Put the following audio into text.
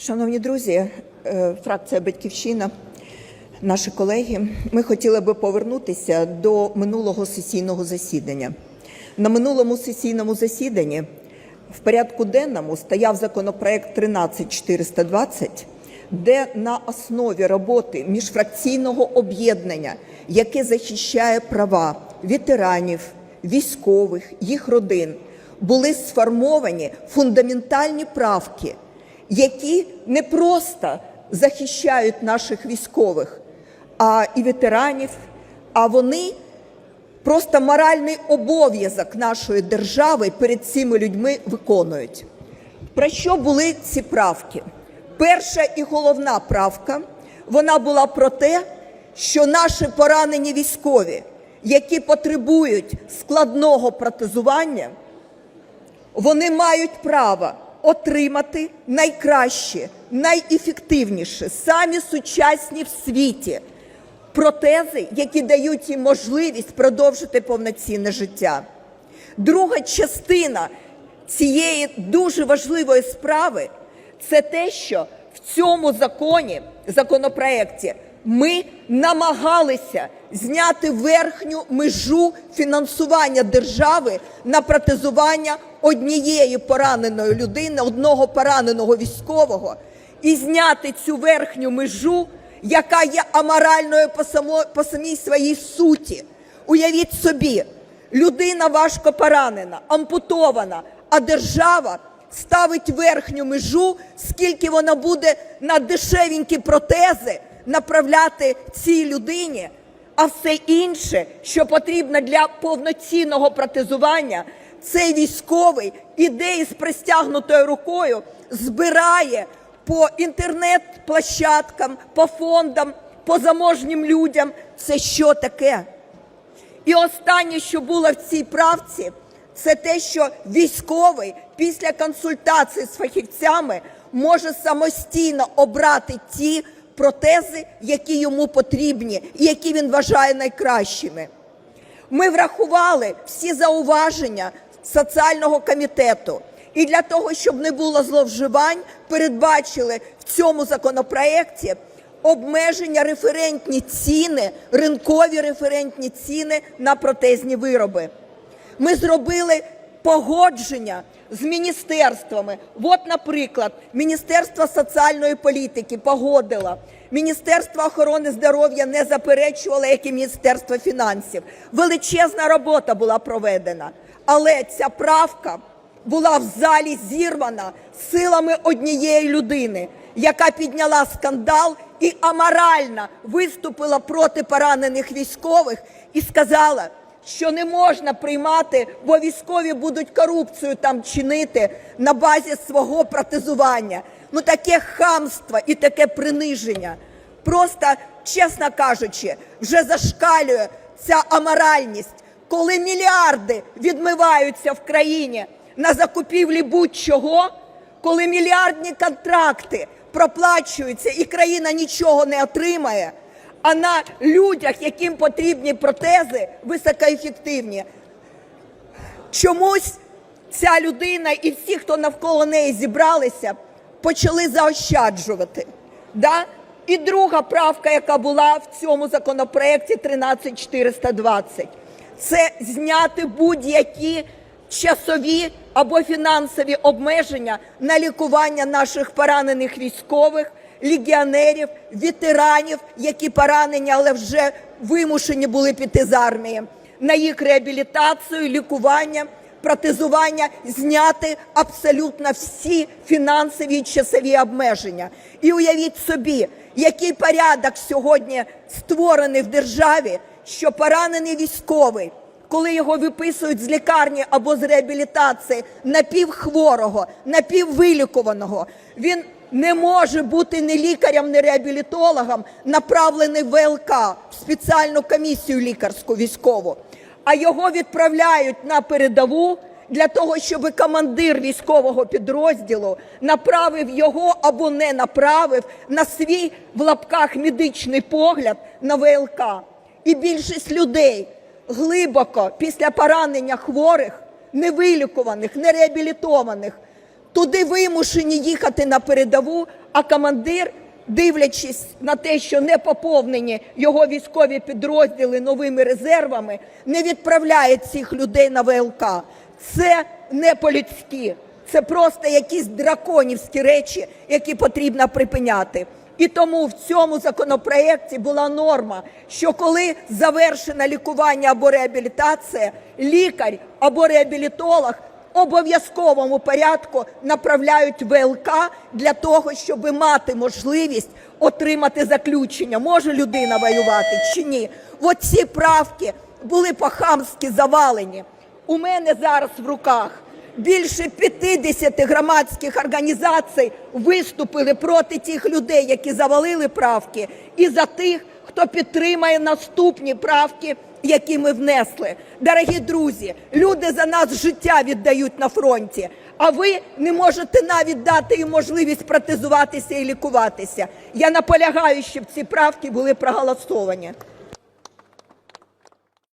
Шановні друзі, е, фракція Батьківщина, наші колеги, ми хотіли би повернутися до минулого сесійного засідання. На минулому сесійному засіданні в порядку денному стояв законопроект 13420, де на основі роботи міжфракційного об'єднання, яке захищає права ветеранів, військових, їх родин, були сформовані фундаментальні правки які не просто захищають наших військових, а і ветеранів, а вони просто моральний обов'язок нашої держави перед цими людьми виконують. Про що були ці правки? Перша і головна правка вона була про те, що наші поранені військові, які потребують складного протезування, вони мають право отримати найкраще, найефективніше, самі сучасні в світі протези, які дають їм можливість продовжити повноцінне життя. Друга частина цієї дуже важливої справи це те, що в цьому законі, законопроекті, ми намагалися зняти верхню межу фінансування держави на протезування однієї пораненої людини, одного пораненого військового, і зняти цю верхню межу, яка є аморальною по, само, по самій своїй суті. Уявіть собі, людина важко поранена, ампутована, а держава ставить верхню межу, скільки вона буде на дешевенькі протези направляти цій людині, а все інше, що потрібно для повноцінного протезування, цей військовий іде із простягнутою рукою, збирає по інтернет-площадкам, по фондам, по заможнім людям. Це що таке? І останнє, що було в цій правці, це те, що військовий після консультації з фахівцями може самостійно обрати ті протези, які йому потрібні і які він вважає найкращими. Ми врахували всі зауваження соціального комітету. І для того, щоб не було зловживань, передбачили в цьому законопроекті обмеження референтні ціни, ринкові референтні ціни на протезні вироби. Ми зробили погодження з міністерствами. От, наприклад, Міністерство соціальної політики погодило, Міністерство охорони здоров'я не заперечувало, як і Міністерство фінансів. Величезна робота була проведена, але ця правка була в залі зірвана силами однієї людини, яка підняла скандал і аморально виступила проти поранених військових і сказала, що не можна приймати, бо військові будуть корупцію там чинити на базі свого протезування. Ну таке хамство і таке приниження. Просто, чесно кажучи, вже зашкалює ця аморальність, коли мільярди відмиваються в країні на закупівлі будь-чого, коли мільярдні контракти проплачуються і країна нічого не отримає, а на людях, яким потрібні протези, високоефективні. Чомусь ця людина і всі, хто навколо неї зібралися, почали заощаджувати. Да? І друга правка, яка була в цьому законопроекті 13420, це зняти будь-які часові або фінансові обмеження на лікування наших поранених військових, легіонерів, ветеранів, які поранені, але вже вимушені були піти з армії, на їх реабілітацію, лікування, протезування, зняти абсолютно всі фінансові і часові обмеження. І уявіть собі, який порядок сьогодні створений в державі, що поранений військовий коли його виписують з лікарні або з реабілітації напівхворого, напіввилікуваного, він не може бути ні лікарем, ні реабілітологом, направлений в ВЛК, в спеціальну комісію лікарську військову, а його відправляють на передову для того, щоб командир військового підрозділу направив його або не направив на свій в лапках медичний погляд на ВЛК. І більшість людей глибоко після поранення хворих, невилікуваних, нереабілітованих, туди вимушені їхати на передову, а командир, дивлячись на те, що не поповнені його військові підрозділи новими резервами, не відправляє цих людей на ВЛК. Це не по-людськи. Це просто якісь драконівські речі, які потрібно припиняти. І тому в цьому законопроєкті була норма, що коли завершено лікування або реабілітація, лікар або реабілітолог обов'язковому порядку направляють ВЛК для того, щоб мати можливість отримати заключення, може людина воювати чи ні. От ці правки були по-хамськи завалені. У мене зараз в руках більше 50 громадських організацій виступили проти тих людей, які завалили правки, і за тих, хто підтримає наступні правки, які ми внесли. Дорогі друзі, люди за нас життя віддають на фронті. А ви не можете навіть дати їм можливість протезуватися і лікуватися. Я наполягаю, щоб ці правки були проголосовані.